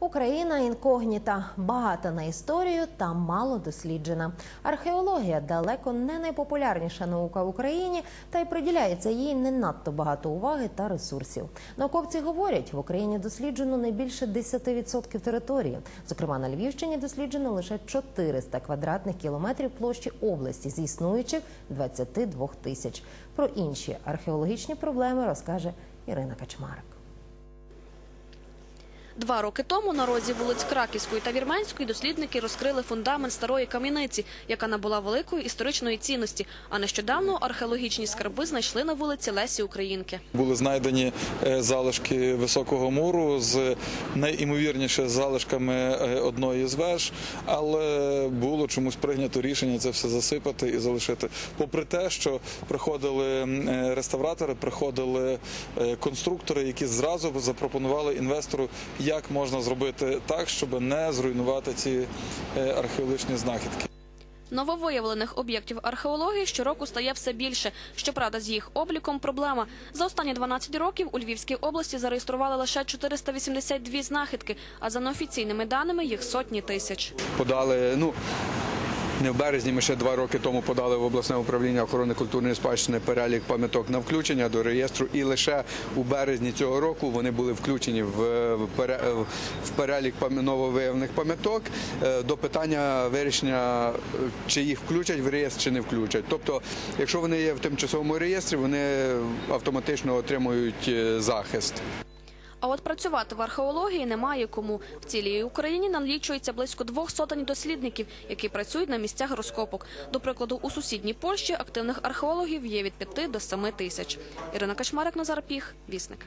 Україна інкогніта багата на історію та мало досліджена. Археологія далеко не найпопулярніша наука в Україні, та й приділяється їй не надто багато уваги та ресурсів. Науковці говорять, в Україні досліджено не більше 10% території. Зокрема, на Львівщині досліджено лише 400 квадратних кілометрів площі області з існуючих 22 тисяч. Про інші археологічні проблеми розкаже Ірина Качмарик. Два роки тому на розі вулиць Краківської та Вірменської дослідники розкрили фундамент старої кам'яниці, яка набула великої історичної цінності. А нещодавно археологічні скарби знайшли на вулиці Лесі Українки. Були знайдені е, залишки високого муру з найімовірніше залишками е, одної з веж, але було чомусь прийнято рішення це все засипати і залишити. Попри те, що приходили е, реставратори, приходили конструктори, які зразу запропонували інвестору, як можна зробити так, щоб не зруйнувати ці е, археологічні знахідки. Нововиявлених об'єктів археології щороку стає все більше. Щоправда, з їх обліком проблема. За останні 12 років у Львівській області зареєстрували лише 482 знахідки, а за неофіційними даними їх сотні тисяч. подали. Ну не в березні. Ми ще два роки тому подали в обласне управління охорони культурної спадщини перелік пам'яток на включення до реєстру, і лише у березні цього року вони були включені в, в пере- в перелік нововиявлених пам'яток е, до питання вирішення, е, чи їх включать в реєстр, чи не включать. Тобто, якщо вони є в тимчасовому реєстрі, вони автоматично отримують е, захист. А от працювати в археології немає кому. В цілій Україні налічується близько двох сотень дослідників, які працюють на місцях розкопок. До прикладу, у сусідній Польщі активних археологів є від 5 до 7 тисяч. Ірина Качмарик, Назар Піх, Вісник.